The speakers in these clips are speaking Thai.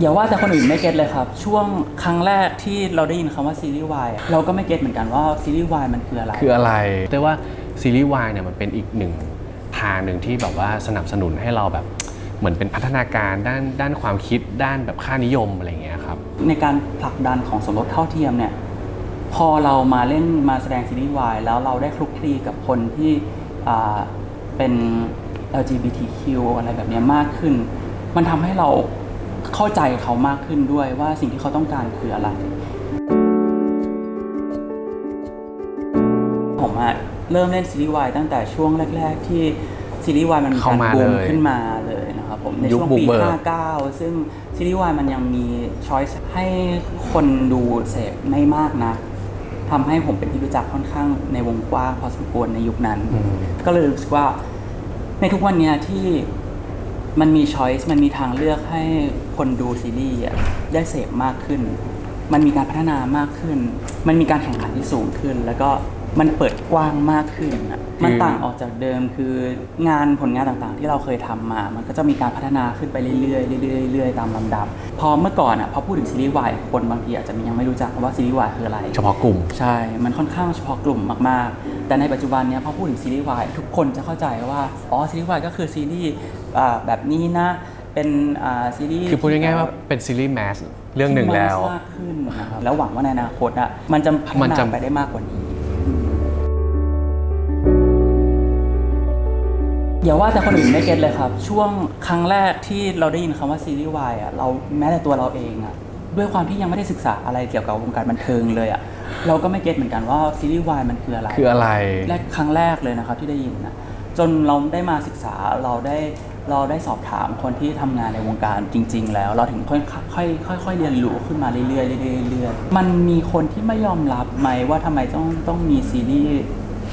อย่าว่าแต่คนอื่นไม่เก็ตเลยครับ ช่วงครั้งแรกที่เราได้ยินคำว่าซีรีส์วายเราก็ไม่เก็ตเหมือนกันว่าซีรีส์วายมันคืออะไร คืออะไร แต่ว่าซีรีส์วายเนี่ยมันเป็นอีกหนึ่งทางหนึ่งที่แบบว่าสนับสนุนให้เราแบบเหมือนเป็นพัฒนาการด้านด้านความคิดด้านแบบค่านิยมอะไรอย่างเงี้ยครับ ในการผลักดันของสมรสเท่าเทียมเนี่ยพอเรามาเล่นมาแสดงซีรีส์วายแล้วเราได้คลุกคลีกับคนที่อ่าเป็น LGBTQ อะไรแบบเนี้ยมากขึ้น มันทำให้เรา เข้าใจเขามากขึ้นด้วยว่าสิ่งที่เขาต้องการคืออะไร ผมอะเริ่มเล่นซีรีส์วายตั้งแต่ช่วงแรก ๆ ที่ซีรีส์วายมันเข้ามาบูมเลยขึ้นมาเลยนะครับผมในยุคช่วงบุกปีเบิก 59 ซึ่งซีรีส์วายมันยังมีช้อยส์ให้คนดูเสพไม่มากนะทำให้ผมเป็นที่รู้จักค่อนข้างในวงกว้างพอสมควรในยุคนั้นอืมก็เลยรู้สึกว่าในทุกวันเนี้ยที่ มันมีช้อยส์มันมีทางเลือกให้คนดูซีรีส์อะได้เสพมากขึ้น มันมีการพัฒนามากขึ้น มันมีการแข่งขันที่สูงขึ้น แล้วก็มันเปิดกว้างมากขึ้นอะมันต่างออกจากเดิมคืองานผลงานต่างๆ ที่เราเคยทำมา มันก็จะมีการพัฒนาขึ้นไปเรื่อยๆเรื่อยๆเรื่อยๆตามลำดับ พอเมื่อก่อนอะพอพูดถึงซีรีส์วายคนบางทีอาจจะยังไม่รู้จักว่าซีรีส์วายคืออะไร เฉพาะกลุ่ม ใช่ มันค่อนข้างเฉพาะกลุ่มมากๆ แต่ในปัจจุบันเนี้ยพอพูดถึงซีรีส์วายทุกคนจะเข้าใจว่า อ๋อซีรีส์วายก็คือซีรีส์อ่าแบบนี้นะ เป็นอ่าซีรีส์คือพูดง่ายๆว่าเป็นซีรีส์แมสเรื่องหนึ่งแล้วที่มากขึ้นนะครับแล้วหวังว่าในอนาคตอะมันจะพัฒมันนาจะไปได้มากกว่านี้อย่าว่าแต่คนอื่นไม่เก็ตเลยครับ ช่วงครั้งแรกที่เราได้ยินคำว่าซีรีส์วายอะเราแม้แต่ตัวเราเองอะ ด้วยความที่ยังไม่ได้ศึกษาอะไรเกี่ยวกับวงการบันเทิงเลยอะเราก็ไม่เก็ตเหมือนกันว่าซีรีส์วายมันคืออะไรคืออะไรแรกครั้งแรกเลยนะครับที่ได้ยินนะจนเราได้มาศึกษาเราได้เราได้สอบถามคนที่ทำงานในวงการจริง ๆ แล้ว เราถึงค่อยค่อยค่อยค่อยๆเรียนรู้ขึ้นมาเรื่อยๆเรื่อยๆเรื่อยๆมันมีคนที่ไม่ยอมรับไหมว่าทำไมต้องต้องมีซีรีส์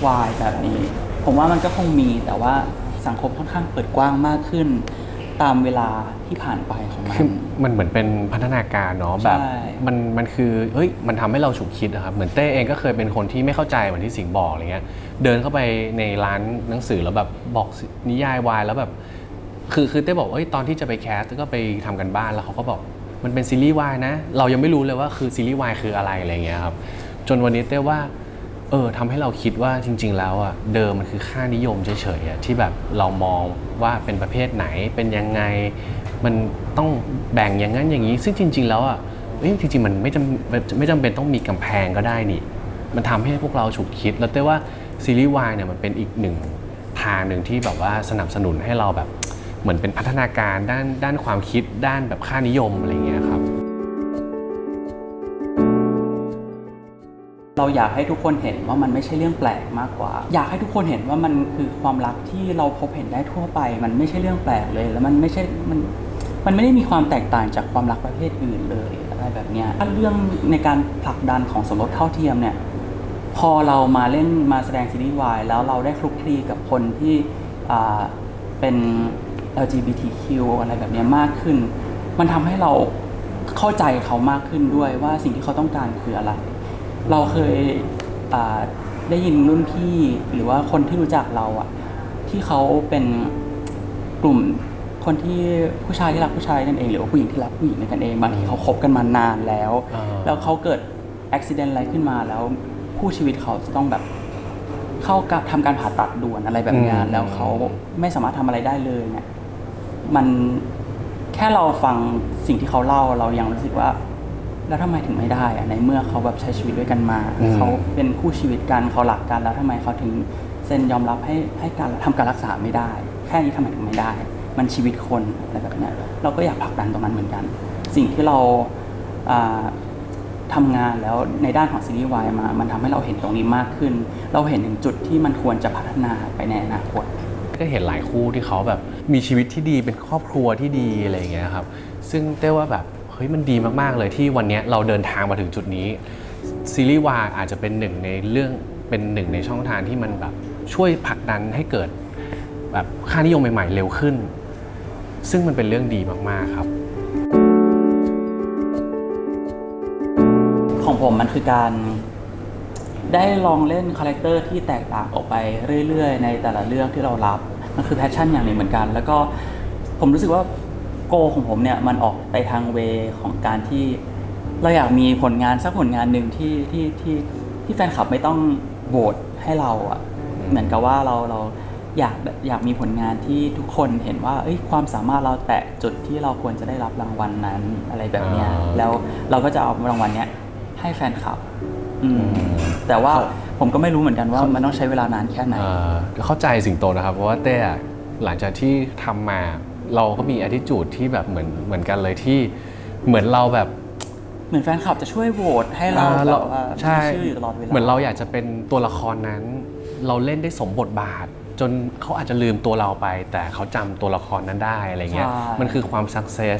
วายแบบนี้ ผมว่ามันก็คงมีแต่ว่าสังคมค่อนข้างเปิดกว้างมากขึ้น ตามเวลาที่ผ่านไปของมัน คือมันเหมือนเป็นพัฒนาการเนาะแบบใช่ มันมันคือเฮ้ยมันทำให้เราฉุกคิดนะครับเหมือนเต้เองก็เคยเป็นคนที่ไม่เข้าใจเหมือนที่สิงห์บอกอะไรเงี้ยเดินเข้าไปในร้านหนังสือแล้วแบบบอกนิยายวายแล้วแบบคือคือเต้บอกว่าเอ้ยตอนที่จะไปแคสก็ไปทำกันบ้านแล้วเขาก็บอกมันเป็นซีรีส์วายนะเรายังไม่รู้เลยว่าคือซีรีส์วายคืออะไรอะไรเงี้ยครับจนวันนี้เต้ว่า เออทำให้เราคิดว่าจริง ๆ แล้วอะเดิมมันคือค่านิยมเฉยๆอะที่แบบเรามองว่าเป็นประเภทไหนเป็นยังไง มันต้องแบ่งอย่างนั้นอย่างนี้ ซึ่งจริง ๆ แล้วอะเอ้ยจริงๆมันไม่จำไม่จำเป็นต้องมีกำแพงก็ได้นี่ มันทำให้พวกเราฉุกคิด แล้วเต้ว่าซีรีส์วายเนี่ยมันเป็นอีกหนึ่งทางหนึ่งที่แบบว่าสนับสนุนให้เราแบบเหมือนเป็นพัฒนาการด้านด้านความคิดด้านแบบค่านิยมอะไรเงี้ยครับ เราอยากให้ทุกคนเห็นว่ามันไม่ใช่เรื่องแปลกมากกว่า อยากให้ทุกคนเห็นว่ามันคือความรักที่เราพบเห็นได้ทั่วไป มันไม่ใช่เรื่องแปลกเลย แล้วมันไม่ใช่มันมันไม่ได้มีความแตกต่างจากความรักประเภทอื่นเลยอะไรแบบเนี้ยถ้าเรื่องในการผลักดันของสมรสเท่าเทียมเนี่ยพอเรามาเล่นมาแสดงซีรีส์วายแล้วเราได้คลุกคลีกับคนที่เป็น LGBTQ อะไรแบบเนี้ยมากขึ้น มันทำให้เราเข้าใจเขามากขึ้นด้วยว่าสิ่งที่เขาต้องการคืออะไร เราเคยอ่าได้ยินรุ่นพี่หรือว่าคนที่รู้จักเราอะที่เขาเป็นกลุ่มคนที่ผู้ชายที่รักผู้ชายกันเอง หรือว่าผู้หญิงที่รักผู้หญิงกันเองบางทีเขาคบกันมานานแล้ว อ่า แล้วเขาเกิดอุบิเหตุอะไรขึ้นมาแล้วคู่ชีวิตเขาจะต้องแบบเข้ากับทำการผ่าตัดด่วนอะไรแบบเนี้ยอืม แล้วเขาไม่สามารถทำอะไรได้เลยเนี่ยมันแค่เราฟังสิ่งที่เขาเล่าเรายังรู้สึกว่า แล้วทำไมถึงไม่ได้อะในเมื่อเขาแบบใช้ชีวิตด้วยกันมาอืมเขาเป็นคู่ชีวิตกันเขาหลักกันแล้วทำไมเขาถึงเซ็นยอมรับให้ให้การทำการรักษาไม่ได้ แค่นี้ทำไมถึงไม่ได้ มันชีวิตคนอะไรแบบเนี้ยเราก็อยากผลักดันตรงนั้นเหมือนกัน สิ่งที่เราอ่าทำงานแล้วในด้านของซีรีส์วายมา มันทำให้เราเห็นตรงนี้มากขึ้น เราเห็นถึงจุดที่มันควรจะพัฒนาไปในอนาคต ก็เห็นหลายคู่ที่เขาแบบมีชีวิตที่ดีเป็นครอบครัวที่ดีอะไรอย่างเงี้ยครับ ซึ่งเต้ว่าแบบเฮ้ยมันดีมากๆเลยที่วันนี้เราเดินทางมาถึงจุดนี้ซีรีส์วายอาจจะเป็นหนึ่งในเรื่องเป็นหนึ่งในช่องทางที่มันแบบช่วยผลักดันให้เกิดแบบค่านิยมใหม่ๆเร็วขึ้น ซึ่งมันเป็นเรื่องดีมากๆครับ ของผมมันคือการได้ลองเล่นคาแรคเตอร์ที่แตกต่างออกไปเรื่อยๆ ในแต่ละเรื่องที่เรารับ มันคือแพชชั่นอย่างหนึ่งเหมือนกัน แล้วก็ผมรู้สึกว่า โกของผมเนี่ยมันออกไปทางเวของการที่ เราอยากมีผลงานสักผลงานหนึ่งที่ที่ที่ที่แฟนคลับไม่ต้องโหวตให้เราอะ่ะเหมือนกับว่าเราเราอยากแบบอยากมีผลงานที่ทุกคนเห็นว่าเอ้ยความสามารถเราแตะจุดที่เราควรจะได้รับรางวัลนั้นอะไรแบบเนี้ยอ่าแล้วเราก็จะเอารางวัลเนี้ยให้แฟนคลับ อืมแต่ว่าผมก็ไม่รู้เหมือนกันว่ามันต้องใช้เวลานานแค่ไหน เอ่อเข้าใจสิงโตนะครับ เพราะว่าเต้อะหลังจากที่ทำมา เราก็มี attitude ที่แบบเหมือนเหมือนกันเลยที่เหมือนเราแบบเหมือนแฟนคลับจะช่วยโหวตให้เราอ่แบบว่าใช่มีชื่ออยู่ตลอดเวลา เหมือนเราอยากจะเป็นตัวละครนั้น เราเล่นได้สมบทบาท จนเขาอาจจะลืมตัวเราไป แต่เขาจำตัวละครนั้นได้อะไรเงี้ยใช่ มันคือความ success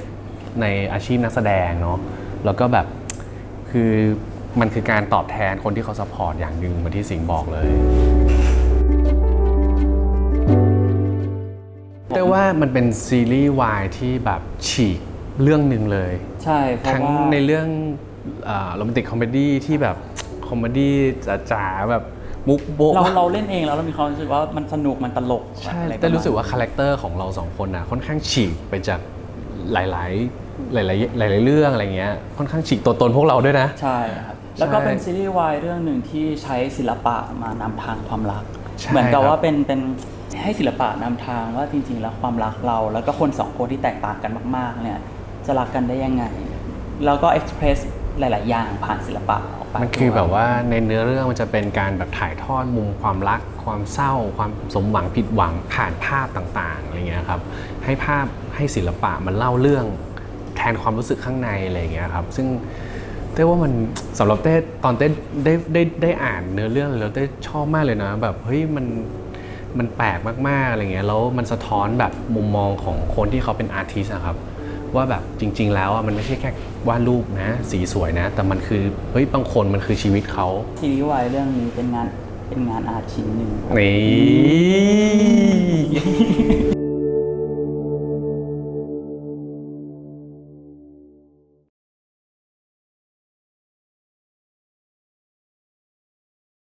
ในอาชีพนักแสดงเนาะแล้วก็แบบคือมันคือการตอบแทนคนที่เขาซัพพอร์ตอย่างหนึ่งเหมือนที่สิงห์บอกเลย ว่ามันเป็นซีรีส์วายที่แบบฉีกเรื่องหนึ่งเลย ใช่เพราะทั้งว่าในเรื่องโรแมนติกคอมเมดี้ที่แบบคอมเมดี้จ๋าๆแบบมุกโบ๊ะเราเราเล่นเองแล้วเรามีความรู้สึกว่ามันสนุกมันตลกใช่อะไรแต่รู้สึกปะมณว่าคาแรคเตอร์ของเราสองคนน่ะค่อนข้างฉีกไปจากหลาย ๆ หลาย ๆ หลาย ๆ เรื่องอะไรเงี้ยค่อนข้างฉีกตัวตนพวกเราด้วยนะ ใช่ครับแล้วก็ใช่เป็นซีรีส์วายเรื่องหนึ่งที่ใช้ศิลปะมานำทางความรัก ใช่เหมือนกับครับ ว่าเป็นเป็น ให้ศิลปะนำทางว่าจริง ๆ แล้วความรักเรา แล้วก็คนสองคนที่แตกต่างกันมาก ๆ เนี่ยจะรักกันได้ยังไง แล้วก็เอ็กซ์เพรสหลาย ๆ อย่างผ่านศิลปะออกไป มันคือด้วยแบบว่าในเนื้อเรื่องมันจะเป็นการแบบถ่ายทอดมุมความรัก ความเศร้า ความสมหวังผิดหวังผ่านภาพต่าง ๆ อะไรเงี้ยครับ ให้ภาพให้ศิลปะมันเล่าเรื่องแทนความรู้สึกข้างในอะไรเงี้ยครับ ซึ่งเต้ว่ามันสำหรับเต้ตอนเต้ได้ได้ได้อ่านเนื้อเรื่องแล้วเต้ชอบมากเลยนะ แบบเฮ้ยมัน มันแปลกมากๆอะไรเงี้ยแล้วมันสะท้อนแบบมุมมองของคนที่เขาเป็นอาร์ติสต์นะครับว่าแบบจริง ๆ แล้วอะมันไม่ใช่แค่วาดรูปนะ สีสวยนะ แต่มันคือเฮ้ยบางคนมันคือชีวิตเขาซีรีส์วายเรื่องนี้เป็นงานเป็นงานอาร์ตชิ้นหนึ่งครับนี่